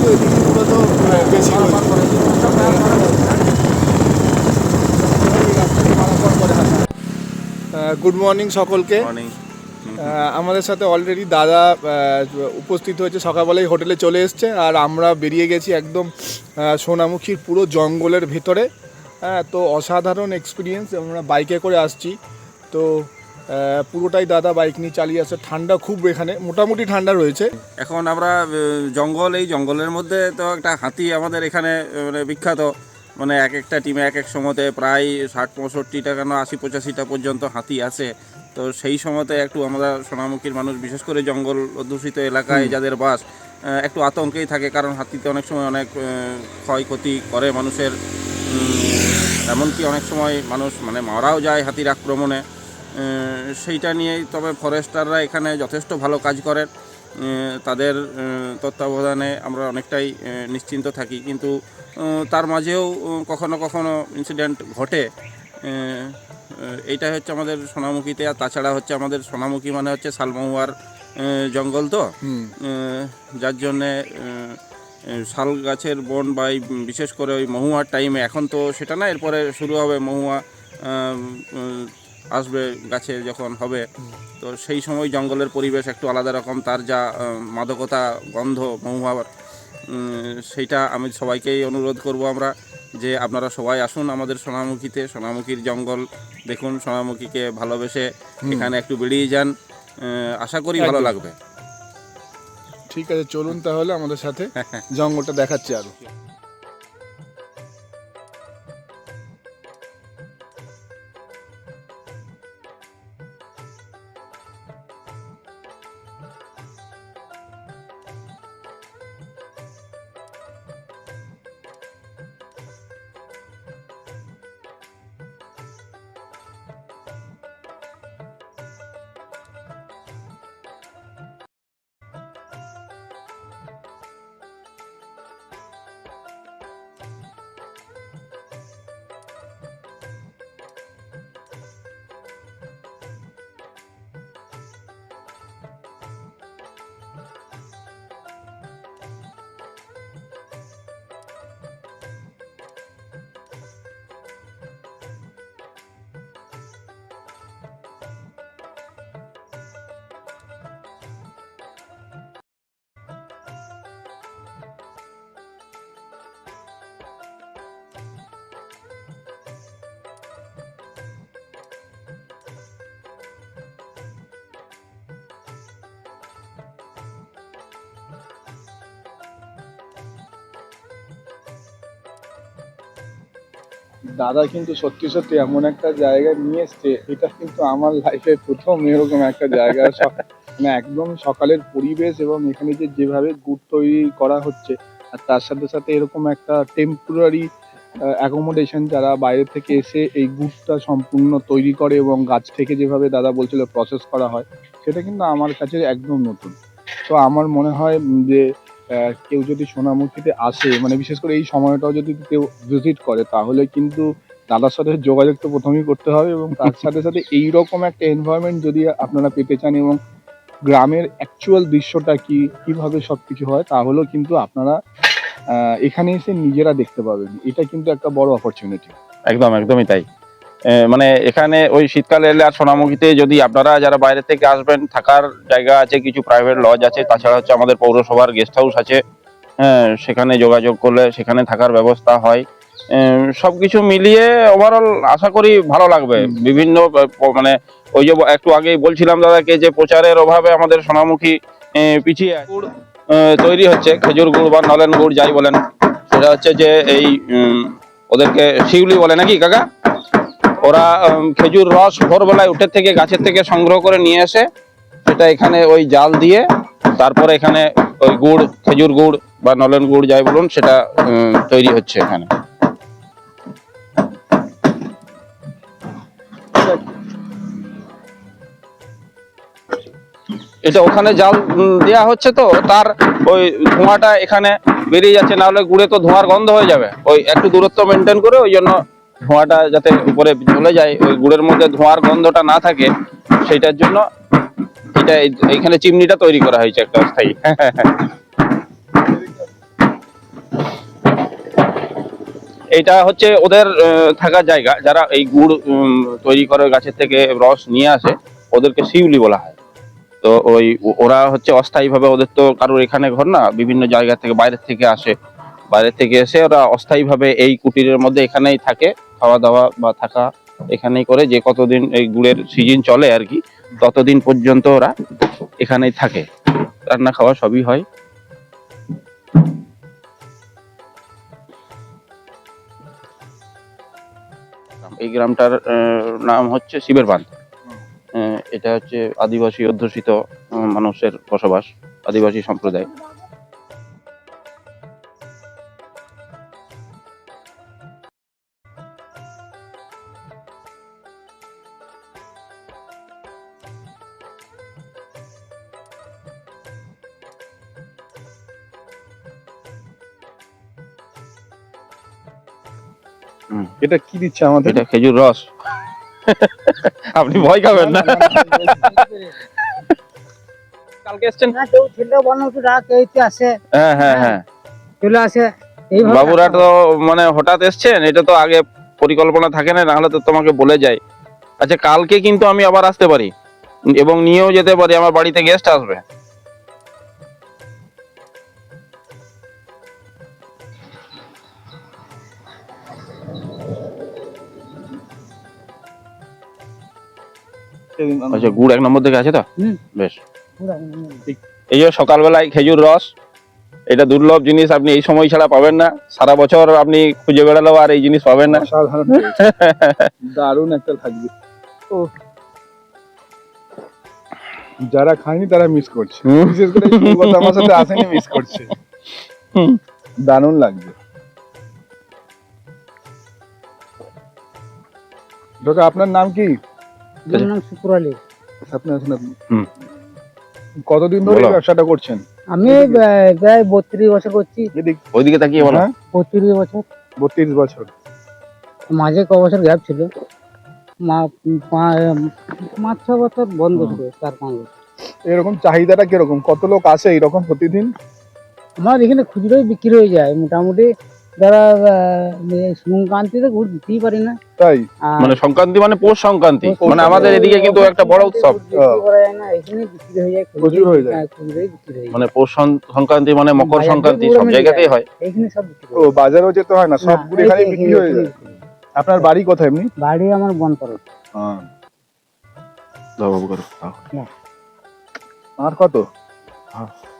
কিন্তু এদিকে মূলত বেশি গুড মর্নিং সকলকে আমাদের সাথে অলরেডি দাদা উপস্থিত হয়েছে সকালবেলায় হোটেলে চলে এসছে আর আমরা বেরিয়ে গেছি একদম সোনামুখীর পুরো জঙ্গলের ভেতরে। হ্যাঁ তো অসাধারণ এক্সপিরিয়েন্স আমরা বাইকে করে আসছি। তো পুরোটাই দাদা বাইক নিয়ে চালিয়ে আসে ঠান্ডা খুব এখানে মোটামুটি ঠান্ডা রয়েছে। এখন আমরা জঙ্গল এই জঙ্গলের মধ্যে তো একটা হাতি আমাদের এখানে মানে বিখ্যাত। মানে এক একটা টিমে এক এক সময়তে প্রায় ষাট পঁয়ষট্টিটা কেন আশি পঁচাশিটা পর্যন্ত হাতি আসে তো সেই সময়তে একটু আমরা সোনামুখীর মানুষ বিশেষ করে জঙ্গল অধ্যুষিত এলাকায় যাদের বাস একটু আতঙ্কেই থাকে। কারণ হাতিতে অনেক সময় অনেক ক্ষয়ক্ষতি করে মানুষের। এমনকি অনেক সময় মানুষ মানে মারাও যায় হাতির আক্রমণে। সেইটা নিয়েই তবে ফরেস্টাররা এখানে যথেষ্ট ভালো কাজ করেন। তাদের তত্ত্বাবধানে আমরা অনেকটাই নিশ্চিন্ত থাকি। কিন্তু তার মাঝেও কখনো কখনো ইনসিডেন্ট ঘটে। এইটাই হচ্ছে আমাদের সোনামুখীতে। আর তাছাড়া হচ্ছে আমাদের সোনামুখী মানে হচ্ছে শালমহুয়ার জঙ্গল তো? যার জন্যে শাল গাছের বন বা এই বিশেষ করে ওই মহুয়ার টাইমে এখন তো সেটা না এরপরে শুরু হবে মহুয়া আসবে গাছে যখন হবে। তো সেই সময় জঙ্গলের পরিবেশ একটু আলাদা রকম তার যা মাদকতা গন্ধ মহুয়ার উম, সেইটা আমি সবাইকেই অনুরোধ করব আমরা যে আপনারা সবাই আসুন আমাদের সোনামুখীতে। সোনামুখীর জঙ্গল দেখুন সোনামুখীকে ভালোবেসে এখানে একটু বেরিয়ে যান। আশা করি ভালো লাগবে। ঠিক আছে চলুন তাহলে আমাদের সাথে জঙ্গলটা দেখাচ্ছি আরও। দাদা কিন্তু সত্যি সত্যি এমন একটা জায়গায় নিয়ে এসছে, এটা কিন্তু আমার লাইফে প্রথম এরকম একটা জায়গা। মানে একদম সকালের পরিবেশ এবং এখানে যে যেভাবে গুড় তৈরি করা হচ্ছে, আর তার সাথে সাথে এরকম একটা টেম্পোরারি অ্যাকোমোডেশন যারা বাইরে থেকে এসে এই গুড়টা সম্পূর্ণ তৈরি করে এবং গাছ থেকে যেভাবে দাদা বলছিল প্রসেস করা হয়, সেটা কিন্তু আমার কাছে একদম নতুন। তো আমার মনে হয় যে কেউ যদি সোনামুখীতে আসে মানে বিশেষ করে এই সময়টাও যদি কেউ ভিজিট করে তাহলে কিন্তু দাদার সাথে যোগাযোগ তো প্রথমেই করতে হবে এবং তার সাথে সাথে এই রকম একটা এনভায়রনমেন্ট যদি আপনারা পেতে চান এবং গ্রামের অ্যাকচুয়াল দৃশ্যটা কি কীভাবে সব কিছু হয় তাহলেও কিন্তু আপনারা এখানে এসে নিজেরা দেখতে পাবেন। এটা কিন্তু একটা বড় অপরচুনিটি একদম একদমই তাই। মানে এখানে ওই শীতকালে এলে আর সোনামুখীতে যদি আপনারা যারা বাইরে থেকে আসবেন থাকার জায়গা আছে কিছু প্রাইভেট লজ আছে তাছাড়া হচ্ছে আমাদের পৌরসভার গেস্ট হাউস আছে হ্যাঁ সেখানে যোগাযোগ করলে সেখানে থাকার ব্যবস্থা হয়। সব কিছু মিলিয়ে ওভারঅল আশা করি ভালো লাগবে। বিভিন্ন মানে ওই যে একটু আগেই বলছিলাম দাদাকে যে প্রচারের অভাবে আমাদের সোনামুখী পিছিয়ে তৈরি হচ্ছে খেজুর গুড় বা নলেন গুড় যাই বলেন। সেটা হচ্ছে যে এই ওদেরকে শিউলি বলে নাকি কাকা? ওরা খেজুর রস ভোরবেলায় উঠে থেকে গাছের থেকে সংগ্রহ করে নিয়ে এসে সেটা এখানে ওই জাল দিয়ে তারপরে এখানে ওই গুড়, খেজুর গুড় বা নলেন গুড় যাই বলুন, সেটা তৈরি হচ্ছে এখানে। এটা ওখানে জাল দেয়া হচ্ছে তো, তার ওই ধোঁয়াটা এখানে বেরিয়ে যাচ্ছে না হলে গুড়ে তো ধোঁয়ার গন্ধ হয়ে যাবে। ওই একটু দূরত্ব মেনটেন করে ওই জন্য ধোঁয়াটা যাতে উপরে চলে যায়, ওই গুড়ের মধ্যে ধোঁয়ার গন্ধটা না থাকে, সেইটার জন্য এটা এইখানে চিমনিটা তৈরি করা হয়েছে একটা স্থায়ী। এটা হচ্ছে ওদের থাকার জায়গা, যারা এই গুড় তৈরি করে গাছের থেকে রস নিয়ে আসে, ওদেরকে শিউলি বলা হয়। তো ওই, ওরা হচ্ছে অস্থায়ীভাবে, ওদের তো কারোর এখানে ঘর না, বিভিন্ন জায়গা থেকে বাইরের থেকে আসে। বাইরের থেকে এসে ওরা অস্থায়ীভাবে এই কুটিরের মধ্যে এখানেই থাকে। খাওয়া দাওয়া বা থাকা এখানেই করে যে কতদিন এই গুড়ের সিজন চলে আর কি, ততদিন পর্যন্ত ওরা এখানেই থাকে। রান্না খাওয়া সবই হয়। এই গ্রামটার নাম হচ্ছে শিবের বাঁধ। এটা হচ্ছে আদিবাসী অধ্যুষিত মানুষের বসবাস, আদিবাসী সম্প্রদায়। এটা কি দিচ্ছে আমাদের? এটা খেজুর রস। আপনি ভয় খাবেন না। কালকে এসছেন? না তো ছেলে বানাতে রাত এইতে আসে। হ্যাঁ হ্যাঁ হ্যাঁ। চলে আসে। বাবুরা তো মানে হঠাৎ এসছেন এটা তো আগে পরিকল্পনা থাকে না নাহলে তো তোমাকে বলে যায়। আচ্ছা কালকে কিন্তু আমি আবার আসতে পারি এবং নিয়েও যেতে পারি আমার বাড়িতে গেস্ট আসবে। আচ্ছা গুড় এক নম্বর থেকে আছে তো? বেশ। এই যে সকালবেলায় খেজুর রস এটা দুর্লভ জিনিস আপনি এই সময় ছাড়া পাবেন না। সারা বছর আপনি খুঁজে বেড়ালেও আর এই জিনিস পাবেন না। দারুণ একটা থাকবে। যারা খায়নি তারা মিস করছে। বিশেষ করে আমার সাথে আসেনি মিস করছে। দারুণ লাগবে। আপনার নাম কি? নাম শুক্র আলী আপনি? হুম। কতদিন ধরে ব্যবসাটা করছেন? আমি প্রায় বত্রিশ বছর করছি। ওইদিকে তাকিয়ে বলো। হ্যাঁ? বত্রিশ বছর। বত্রিশ বছর। মাঝে ক বছর গ্যাপ ছিল। মা- পাঁচ ছ বছর বন্ধ ছিল চার পাঁচ বছর। এরকম চাহিদাটা কীরকম? কত লোক আসে এরকম প্রতিদিন? আমার এখানে খুচরোই বিক্রি হয়ে যায়। মোটামুটি যারা সংক্রান্তিতে গুড় দিতেই পারি না। তাই? মানে সংক্রান্তি মানে পৌষ সংক্রান্তি মানে আমাদের এদিকে কিন্তু একটা বড় উৎসব। হয়ে প্রচুর হয়ে যায়। হ্যাঁ, হয়ে মানে পৌষ সংক্রান্তি মানে মকর সংক্রান্তি সব জায়গাতেই হয়। এখানে সব ও হয়। যেতে হয় না এই বিক্রি হয়ে যায়। আপনার বাড়ি কোথায় এমনি? বাড়ি আমার করে আর কত?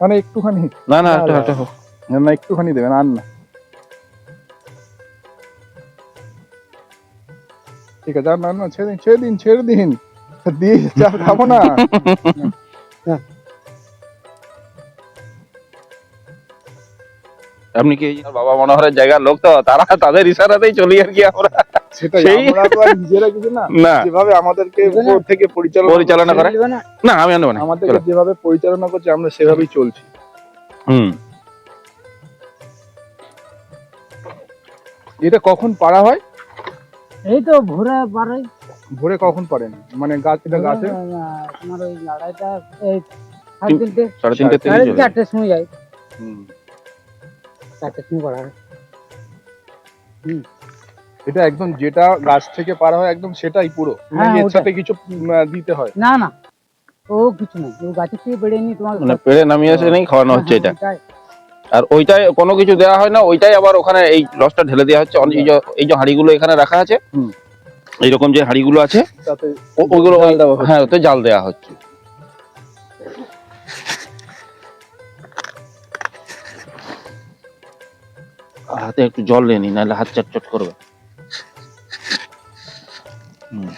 মানে একটুখানি। না না একটা একটা না একটুখানি দেবেন আর না। ঠিক আছে না না ছেড়ে দিন ছেড়ে দিন ছেড়ে দিন। দিয়ে চা খাব না। আপনি কি বাবা মনোহরের জায়গার লোক তো? তারা তাদের ইশারাতেই চলি আর কি আমরা। যেভাবে আমাদেরকে উপর থেকে পরিচালনা পরিচালনা করে? না না আমি আনব না। আমাদেরকে যেভাবে পরিচালনা করছে আমরা সেভাবেই চলছি। হুম। এটা কখন পাড়া হয়? এই তো ভোরে বারে ভোরে কখন পারেন? মানে গাছ এটা গাছে? তোমার ওই লড়াইটা এই সাড়ে তিনটে সাড়ে তিনটে থেকে সাড়ে চারটের সময় যাই হুম। চারটের সময় পড়া হয়। এটা একদম যেটা গাছ থেকে পারা হয় একদম সেটাই পুরো। হ্যাঁ, এর সাথে কিছু দিতে হয়। না না ও কিছু নেই। ও গাছের থেকে বেড়ে নি তোমার মানে পেড়ে নামিয়ে এসে নেই খাওয়ানো হচ্ছে এটা। হ্যাঁ। আর ওইটাই কোনো কিছু দেওয়া হয় না ওইটাই আবার ওখানে এই রসটা ঢেলে দেওয়া হচ্ছে এই যে এই যে হাঁড়িগুলো এখানে রাখা আছে হুম। এইরকম যে হাঁড়িগুলো আছে ওগুলো। হ্যাঁ ওতে জাল দেওয়া হচ্ছে হাতে একটু জল নিয়ে নি নাহলে হাত চটচট করবে হুম।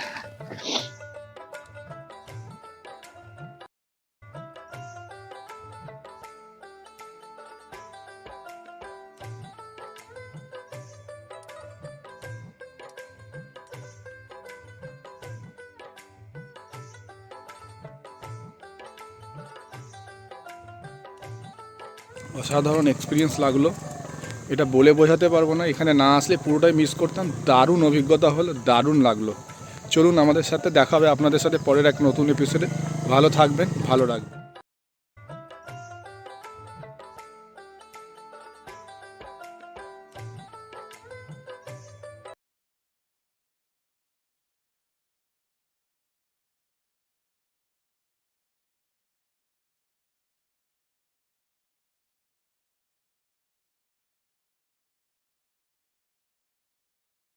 অসাধারণ এক্সপিরিয়েন্স লাগল। এটা বলে বোঝাতে পারব না, এখানে না আসলে পুরোটাই মিস করতাম। দারুণ অভিজ্ঞতা হলো, দারুণ লাগল। চলুন আমাদের সাথে দেখাবে আপনাদের সাথে পরের এক নতুন এপিসোডে ভালো থাকবেন, ভালো রাখবেন।